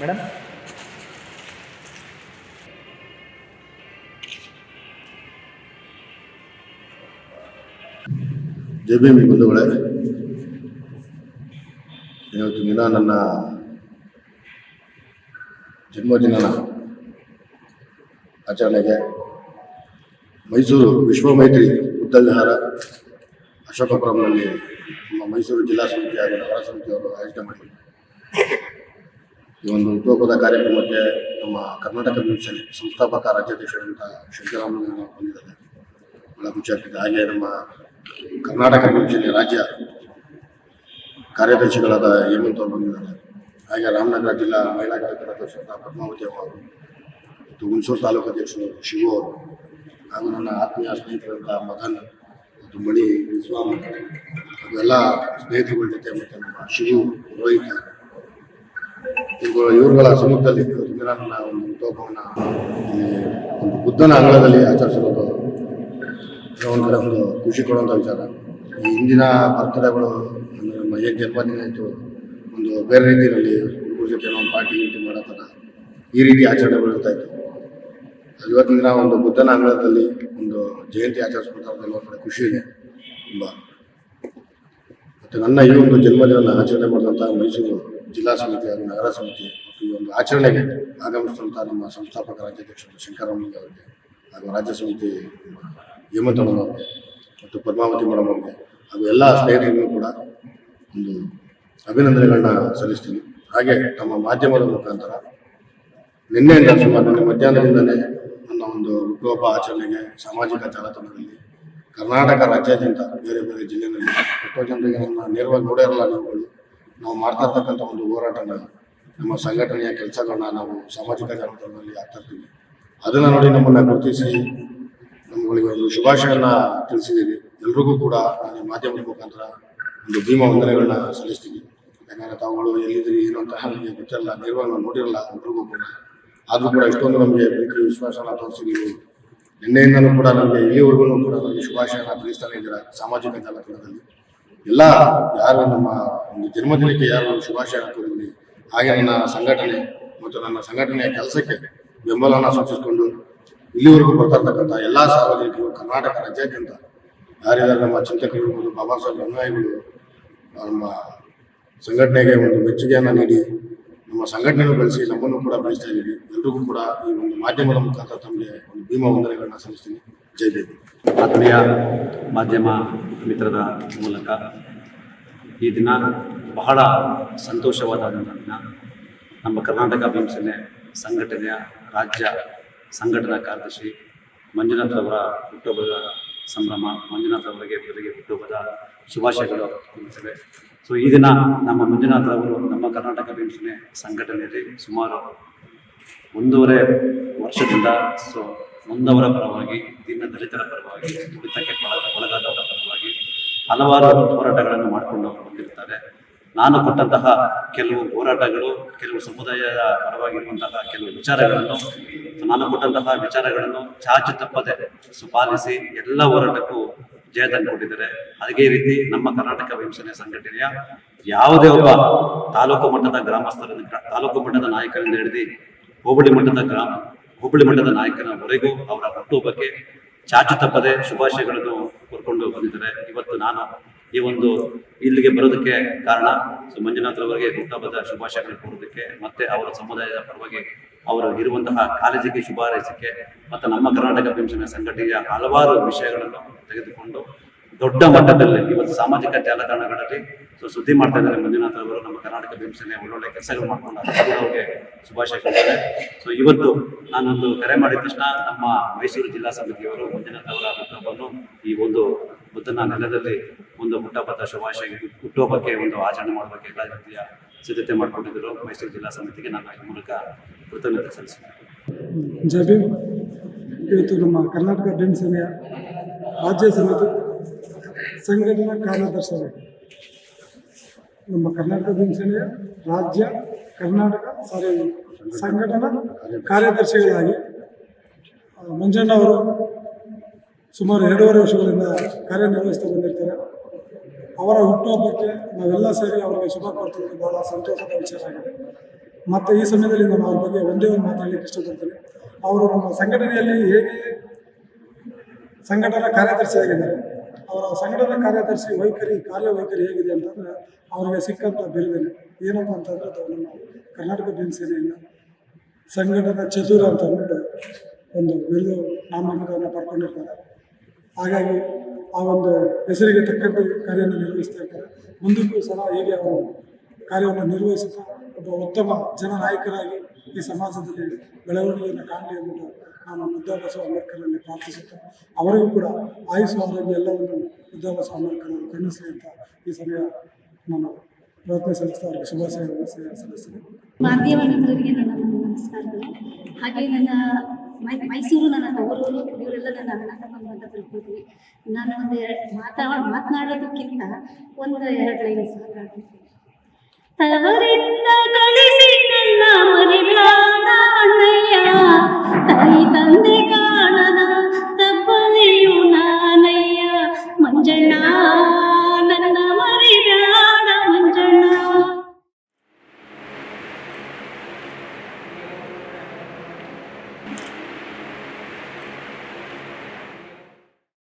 Madam J B M ಬಂಧುಗಳೇ, ಇವತ್ತು ದಿನ ನನ್ನ ಜನ್ಮದಿನನ ಆಚರಣೆಗೆ ಮೈಸೂರು ವಿಶ್ವ ಮೈತ್ರಿ ಬುದ್ಧ ವಿಹಾರ ಅಶೋಕಪುರಂನಲ್ಲಿ ನಮ್ಮ ಮೈಸೂರು ಜಿಲ್ಲಾ ಸಮಿತಿ ಹಾಗೂ ನಗರ ಸಮಿತಿಯವರು ಆಯೋಜನೆ ಮಾಡಿ ಈ ಒಂದು ಹುಟ್ಟುಹಬ್ಬದ ಕಾರ್ಯಕ್ರಮಕ್ಕೆ ನಮ್ಮ ಕರ್ನಾಟಕ ಮಿಷನ್ ಸಂಸ್ಥಾಪಕ ರಾಜ್ಯಾಧ್ಯಕ್ಷರಾದಂಥ ಶಂಕರರಾಮಯ್ಯ ಬಂದಿದ್ದಾರೆ. ಬಹಳ ಖುಷಿ ಆಗ್ತಿದೆ ಹಾಗೆ ನಮ್ಮ ಕರ್ನಾಟಕ ಮಿಷನ್ ರಾಜ್ಯ ಕಾರ್ಯದರ್ಶಿಗಳಾದ ಹೇಮಂತ್ ಅವರು ಬಂದಿದ್ದಾರೆ. ಹಾಗೆ ರಾಮನಗರ ಜಿಲ್ಲಾ ಮಹಿಳಾ ಘಟಕದ ಅಧ್ಯಕ್ಷರಾದ ಪದ್ಮಾವತಿ ಅವರು ಮತ್ತು ಹುಣಸೂರು ತಾಲೂಕು ಅಧ್ಯಕ್ಷರು ಶಿವು ಅವರು ಹಾಗೂ ನನ್ನ ಆತ್ಮೀಯ ಸ್ನೇಹಿತರಾದ ಮಗನ್ ಮತ್ತು ಮಣಿ ಸ್ವಾಮಿ ಎಲ್ಲ ಸ್ನೇಹಿತರುಗಳ ಜೊತೆ ಮತ್ತು ನಮ್ಮ ಶಿವು, ರೋಹಿತ ಇವರುಗಳ ಸಮ್ಮುಖದಲ್ಲಿ ನನ್ನ ಒಂದು ಉದ್ಯೋಗವನ್ನು ಒಂದು ಬುದ್ಧನ ಅಂಗಳದಲ್ಲಿ ಆಚರಿಸಿರೋದು ಒಂದು ಕಡೆ ಒಂದು ಖುಷಿ ಕೊಡುವಂಥ ವಿಚಾರ. ಈ ಹಿಂದಿನ ಬರ್ತಡೆಗಳು ಅಂದರೆ ನಮ್ಮ ಏನು ಜನ್ಮದಿನ ಆಯಿತು ಒಂದು ಬೇರೆ ರೀತಿಯಲ್ಲಿ ಹುಡುಗರ ಜೊತೆ ಒಂದು ಪಾರ್ಟಿ ಗೀಟಿ ಮಾಡೋ ಈ ರೀತಿ ಆಚರಣೆಗಳು ಇರ್ತಾಯಿತ್ತು ಇವತ್ತಿನ ದಿನ ಒಂದು ಬುದ್ಧನ ಅಂಗಳದಲ್ಲಿ ಒಂದು ಜಯಂತಿ ಆಚರಿಸ್ಕೊಳ್ತಾ ಇರೋದೆಲ್ಲ ಒಂದು ಕಡೆ ಖುಷಿ ಇದೆ. ತುಂಬ. ಮತ್ತು ನನ್ನ ಈ ಒಂದು ಜನ್ಮದಿನ ಆಚರಣೆ ಮಾಡಿದಂಥ ಮೈಸೂರು ಜಿಲ್ಲಾ ಸಮಿತಿ ಹಾಗೂ ನಗರ ಸಮಿತಿ ಈ ಒಂದು ಆಚರಣೆಗೆ ಆಗಮಿಸಿದಂಥ ನಮ್ಮ ಸಂಸ್ಥಾಪಕ ರಾಜ್ಯಾಧ್ಯಕ್ಷರು ಶಂಕರರಾಮಯ್ಯ ಅವರಿಗೆ ಹಾಗೂ ರಾಜ್ಯ ಸಮಿತಿ ಅವರಿಗೆ ಮತ್ತು ಪದ್ಮಾವತಿ ಮೇಡಮ್ ಅವ್ರಿಗೆ ಹಾಗೂ ಎಲ್ಲ ಸ್ನೇಹಿತರಿಗೂ ಕೂಡ ಒಂದು ಅಭಿನಂದನೆಗಳನ್ನ ಸಲ್ಲಿಸ್ತೀನಿ. ಹಾಗೆ ತಮ್ಮ ಮಾಧ್ಯಮದ ಮುಖಾಂತರ ನಿನ್ನೆಯಿಂದ ಸುಮಾರು ನಿನ್ನೆ ಮಧ್ಯಾಹ್ನದಿಂದಲೇ ನನ್ನ ಒಂದು ಹುಟ್ಟುಹಬ್ಬ ಆಚರಣೆಗೆ ಸಾಮಾಜಿಕ ಜಾಲತಾಣದಲ್ಲಿ ಕರ್ನಾಟಕ ರಾಜ್ಯಾದ್ಯಂತ ಬೇರೆ ಬೇರೆ ಜಿಲ್ಲೆಯಲ್ಲಿ ಎಷ್ಟೋ ಜನರಿಗೆ ನನ್ನ ನೇರವಾಗಿ ನೋಡಿರಲ್ಲ ನೀವುಗಳು. ನಾವು ಮಾಡ್ತಾ ಇರ್ತಕ್ಕಂಥ ಒಂದು ಹೋರಾಟನ, ನಮ್ಮ ಸಂಘಟನೆಯ ಕೆಲಸಗಳನ್ನ ನಾವು ಸಾಮಾಜಿಕ ಜಾಲತಾಣದಲ್ಲಿ ಆಗ್ತಾ ಇರ್ತೀವಿ. ಅದನ್ನು ನೋಡಿ ನಮ್ಮನ್ನು ಗುರುತಿಸಿ ನಮ್ಮಗಳಿಗೆ ಒಂದು ಶುಭಾಶಯನ ತಿಳಿಸಿದ್ದೀವಿ. ಎಲ್ರಿಗೂ ಕೂಡ ನಾನು ಮಾಧ್ಯಮದ ಮುಖಾಂತರ ಒಂದು ಭೀಮ ವಂದನೆಗಳನ್ನ ಸಲ್ಲಿಸ್ತೀನಿ. ಯಾಕಂದರೆ ತಾವುಗಳು ಎಲ್ಲಿದ್ದೀರಿ, ಏನು ಅಂತ ನಮಗೆ ಗೊತ್ತಿರಲ್ಲ ನೇರವಾಗಿ ನೋಡಿರಲ್ಲ, ಎಲ್ರಿಗೂ ಕೂಡ. ಆದರೂ ಕೂಡ ಇಷ್ಟೊಂದು ನಮಗೆ ಪ್ರೀತಿ ವಿಶ್ವಾಸನ ತೋರಿಸಿ ನೀವು. ನಿನ್ನೆಯಿಂದಲೂ ಕೂಡ ನಮಗೆ, ಇಲ್ಲಿವರೆಗೂ ಕೂಡ ನಮಗೆ ಶುಭಾಶಯನ ತಿಳಿಸ್ತಾನೆ ಇದ್ದೀರಾ, ಸಾಮಾಜಿಕ ಜಾಲತಾಣದಲ್ಲಿ. ಎಲ್ಲ ಯಾರು ನಮ್ಮ ಒಂದು ಜನ್ಮದಿನಕ್ಕೆ ಯಾರು ಶುಭಾಶಯ ಕೋರಿದ್ರಿ, ಹಾಗೆ ನನ್ನ ಸಂಘಟನೆ ಮತ್ತು ನನ್ನ ಸಂಘಟನೆಯ ಕೆಲಸಕ್ಕೆ ಬೆಂಬಲನ ಸೂಚಿಸಿಕೊಂಡು ಇಲ್ಲಿವರೆಗೂ ಬರ್ತಕ್ಕಂಥ ಎಲ್ಲ ಸಾರ್ವಜನಿಕರು, ಕರ್ನಾಟಕ ರಾಜ್ಯಾದ್ಯಂತ ಯಾರಿದ್ದಾರೆ ನಮ್ಮ ಚಿಂತಕರು ಬಾಬಾ ಸಾಹೇಬ್ ಅನುಯಾಯಿಗಳು ನಮ್ಮ ಸಂಘಟನೆಗೆ ಒಂದು ಮೆಚ್ಚುಗೆಯನ್ನು ನೀಡಿ, ನಮ್ಮ ಸಂಘಟನೆಯನ್ನು ಬೆಳೆಸಿ ನಮ್ಮನ್ನು ಕೂಡ ಬೆಳೆಸ್ತಾ ಇದ್ದೀವಿ. ಎಲ್ರಿಗೂ ಕೂಡ ಈ ಒಂದು ಮಾಧ್ಯಮದ ಮುಖಾಂತರ ತಮಗೆ ಒಂದು ಭೀಮಾ ವಂದನೆಗಳನ್ನ ಸಲ್ಲಿಸ್ತೀನಿ. ಜೈ ಜೈ ಆತ್ಮೀಯ ಮಾಧ್ಯಮ ಮಿತ್ರದ ಮೂಲಕ ಈ ದಿನ ಬಹಳ ಸಂತೋಷವಾದಂಥ ದಿನ. ನಮ್ಮ ಕರ್ನಾಟಕ ಭೀಮಸೇನೆ ಸಂಘಟನೆಯ ರಾಜ್ಯ ಸಂಘಟನಾ ಕಾರ್ಯದರ್ಶಿ ಮಂಜುನಾಥ್ ಅವರ ಹುಟ್ಟುಹಬ್ಬದ ಸಂಭ್ರಮ, ಮಂಜುನಾಥ್ ಅವರಿಗೆ ಬದಲಿಗೆ ಹುಟ್ಟುಹಬ್ಬದ ಶುಭಾಶಯಗಳು ತಿಳಿಸುತ್ತೇವೆ ಸೊ ಈ ದಿನ ನಮ್ಮ ಮಂಜುನಾಥ್ ಅವರು ನಮ್ಮ ಕರ್ನಾಟಕ ಭೀಮಸೇನೆ ಸಂಘಟನೆಯಲ್ಲಿ ಸುಮಾರು ಒಂದೂವರೆ ವರ್ಷದಿಂದ ಸೊ ಮುಂದವರ ಪರವಾಗಿ, ದಿನ ದಲಿತರ ಪರವಾಗಿ ತುಳಿತಕ್ಕೆ ಒಳ ಒಳಗಾದವರ ಪರವಾಗಿ ಹಲವಾರು ಹೋರಾಟಗಳನ್ನು ಮಾಡಿಕೊಂಡು ಬಂದಿರ್ತಾರೆ ನಾನು ಕೊಟ್ಟಂತಹ ಕೆಲವು ಹೋರಾಟಗಳು, ಕೆಲವು ಸಮುದಾಯದ ಪರವಾಗಿರುವಂತಹ ಕೆಲವು ವಿಚಾರಗಳನ್ನು, ನಾನು ಕೊಟ್ಟಂತಹ ವಿಚಾರಗಳನ್ನು ಚಾಚು ತಪ್ಪದೆ ಸುಪಾಲಿಸಿ ಎಲ್ಲ ಹೋರಾಟಕ್ಕೂ ಜಯ ತಂದುಕೊಟ್ಟಿದ್ದಾರೆ ಅದೇ ರೀತಿ ನಮ್ಮ ಕರ್ನಾಟಕ ವಿಮರ್ಶನೆ ಸಂಘಟನೆಯ ಯಾವುದೇ ಒಬ್ಬ ತಾಲೂಕು ಮಟ್ಟದ ಗ್ರಾಮಸ್ಥರಿಂದ ತಾಲೂಕು ಮಟ್ಟದ ನಾಯಕರಿಂದ ಹಿಡಿದು ಹೋಬಳಿ ಮಟ್ಟದ ಗ್ರಾಮ, ಹೋಬಳಿ ಮಟ್ಟದ ನಾಯಕನವರೆಗೂ ಅವರ ಹುಟ್ಟುಹಬ್ಬಕ್ಕೆ ಚಾಚು ತಪ್ಪದೆ ಶುಭಾಶಯಗಳನ್ನು ಕೋರ್ಕೊಂಡು ಬಂದಿದ್ದಾರೆ. ಇವತ್ತು ನಾನು ಈ ಒಂದು ಇಲ್ಲಿಗೆ ಬರೋದಕ್ಕೆ ಕಾರಣ ಸೊ ಮಂಜುನಾಥರವರಿಗೆ ಹುಟ್ಟಹಬ್ಬದ ಶುಭಾಶಯಗಳು ಕೋರೋದಕ್ಕೆ ಮತ್ತೆ ಅವರ ಸಮುದಾಯದ ಪರವಾಗಿ ಅವರು ಇರುವಂತಹ ಕಾಲೇಜಿಗೆ ಶುಭ ಹಾರೈಸಕ್ಕೆ ಮತ್ತು ನಮ್ಮ ಕರ್ನಾಟಕ ಪಿಂಚಣ ಸಂಘಟನೆಯ ಹಲವಾರು ವಿಷಯಗಳನ್ನು ತೆಗೆದುಕೊಂಡು ದೊಡ್ಡ ಮಟ್ಟದಲ್ಲಿ ಇವತ್ತು ಸಾಮಾಜಿಕ ಜಾಲತಾಣಗಳಲ್ಲಿ ಸೊ ಸುದ್ದಿ ಮಾಡ್ತಾ ಇದ್ದಾರೆ ಮಂಜುನಾಥ್ ಅವರು ನಮ್ಮ ಕರ್ನಾಟಕ ಭೀಮಸೇನೆ ಒಳ್ಳೊಳ್ಳೆ ಕೆಲಸಗಳು ಮಾಡ್ಕೊಂಡು ಅವ್ರಿಗೆ ಶುಭಾಶಯ ಕೊಡ್ತಾರೆ ಸೊ ಇವತ್ತು ನಾನೊಂದು ಕರೆ ಮಾಡಿದ ತಕ್ಷಣ ನಮ್ಮ ಮೈಸೂರು ಜಿಲ್ಲಾ ಸಮಿತಿಯವರು ಮಂಜುನಾಥ್ ಅವರ ಹುಟ್ಟಹಬ್ಬವನ್ನು ಈ ಒಂದು ಬುದ್ಧನ ನೆಲದಲ್ಲಿ ಒಂದು ಹುಟ್ಟಹಬ್ಬದ ಶುಭಾಶಯ ಹುಟ್ಟುಹಬ್ಬಕ್ಕೆ ಒಂದು ಆಚರಣೆ ಮಾಡಬೇಕು ಎಲ್ಲ ರೀತಿಯ ಸಿದ್ಧತೆ ಮಾಡಿಕೊಂಡಿದ್ದರು. ಮೈಸೂರು ಜಿಲ್ಲಾ ಸಮಿತಿಗೆ ನಾನು ಈ ಮೂಲಕ ಕೃತಜ್ಞತೆ ಸಲ್ಲಿಸಿದೆ ಇವತ್ತು ನಮ್ಮ ಕರ್ನಾಟಕ ಭೀಮ್ ಸೇನೆಯ ರಾಜ್ಯ ಸಮಿತಿ ಸಂಘಟನಾ ಕಾರ್ಯದರ್ಶಿಯಾಗಿ ನಮ್ಮ ಕರ್ನಾಟಕ ಭೀಮಸೇನೆಯ ರಾಜ್ಯ, ಕರ್ನಾಟಕ, ಸಾರಿ, ಸಂಘಟನಾ ಕಾರ್ಯದರ್ಶಿಗಳಾಗಿ ಮಂಜಣ್ಣ ಅವರು ಸುಮಾರು ಎರಡೂವರೆ ವರ್ಷಗಳಿಂದ ಕಾರ್ಯನಿರ್ವಹಿಸ್ತಾ ಬಂದಿರ್ತಾರೆ. ಅವರ ಹುಟ್ಟುಹಬ್ಬಕ್ಕೆ ನಾವೆಲ್ಲ ಸೇರಿ ಅವರಿಗೆ ಶುಭ ಕೊಡ್ತೀವಿ ಬಹಳ ಸಂತೋಷದ ವಿಚಾರ ಆಗಿದೆ. ಮತ್ತು ಈ ಸಮಯದಲ್ಲಿ ನಾನು ಅವ್ರ ಬಗ್ಗೆ ಒಂದೇ ಒಂದು ಮಾತಾಡಲಿಕ್ಕೆ ಇಷ್ಟಪಡ್ತೀನಿ. ಅವರು ನಮ್ಮ ಸಂಘಟನೆಯಲ್ಲಿ ಹೇಗೆ ಸಂಘಟನಾ ಕಾರ್ಯದರ್ಶಿಯಾಗಿದ್ದಾರೆ ಅವರ ಸಂಘಟನಾ ಕಾರ್ಯದರ್ಶಿ ವೈಖರಿ ಕಾರ್ಯವೈಖರಿ ಹೇಗಿದೆ ಅಂತಂದರೆ ಅವರಿಗೆ ಸಿಕ್ಕಂಥ ಬಿರುದಿನ ಏನಪ್ಪ ಅಂತಂದರೆ ಅದು ನಮ್ಮ ಕರ್ನಾಟಕ ಭೀಮಸೇನೆಯಿಂದ ಸಂಘಟನಾ ಚತುರ ಅಂತ ಅಂದ್ಬಿಟ್ಟು ಒಂದು ಬಿರುದು ನಾಮಕರಣ ಪಡ್ಕೊಂಡಿರ್ತಾರೆ. ಹಾಗಾಗಿ ಆ ಒಂದು ಹೆಸರಿಗೆ ತಕ್ಕಂತೆ ಕಾರ್ಯವನ್ನು ನಿರ್ವಹಿಸ್ತಾ ಇರ್ತಾರೆ. ಮುಂದಕ್ಕೂ ಸಹ ಹೇಗೆ ಅವರು ಕಾರ್ಯವನ್ನು ನಿರ್ವಹಿಸುತ್ತಾ ಒಬ್ಬ ಉತ್ತಮ ಜನನಾಯಕರಾಗಿ ಈ ಸಮಾಜದಲ್ಲಿ ಬೆಳವಣಿಗೆಯನ್ನು ಕಾಣಲಿ ಎಂಬುದು ನಾನು ಮುದ್ದಾಬಸವ ಅಂಬೇಡ್ಕರಲ್ಲಿ ಪ್ರಾರ್ಥಿಸುತ್ತಾ, ಅವರಿಗೂ ಕೂಡ ಆಯುಷ್ ಆರೋಗ್ಯ ಎಲ್ಲವನ್ನು ಮುದ್ದಾಬಸವ ಅಂಬೇಡ್ಕರ್ ಅವರು ಅಂತ ಈ ಸಮಯ ನಾನು ಪ್ರಯತ್ನ ಸಲ್ಲಿಸ್ತಾ ಅವರಿಗೆ ಶುಭಾಶಯಗಳನ್ನು ಸಲ್ಲಿಸ್ತೀನಿ. ಮಾಧ್ಯಮ ಮಿತ್ರರಿಗೆ ನನ್ನ ಹಾಗೆ ನನ್ನ ಮೈ, ಮೈಸೂರು ನನ್ನ ತವರೂರು ಇವರೆಲ್ಲ ನನ್ನ ಅಣ್ಣ ತಮ್ಮ ಅಂತ ತಿಳ್ಕೊಳ್ತೀನಿ ನಾನು ಒಂದು ಎರಡು ಮಾತಾ ಮಾತನಾಡೋದಕ್ಕಿಂತ ಒಂದು ಎರಡು ಲೈನ್ ಸಾಕಾಗುತ್ತೆ ತವರಿಂದ ಕಳಿಸಿ ನನ್ನ ಮರಿಬೇಡ ಅಣ್ಣಯ್ಯ ತಾಯಿ ತಂದೆ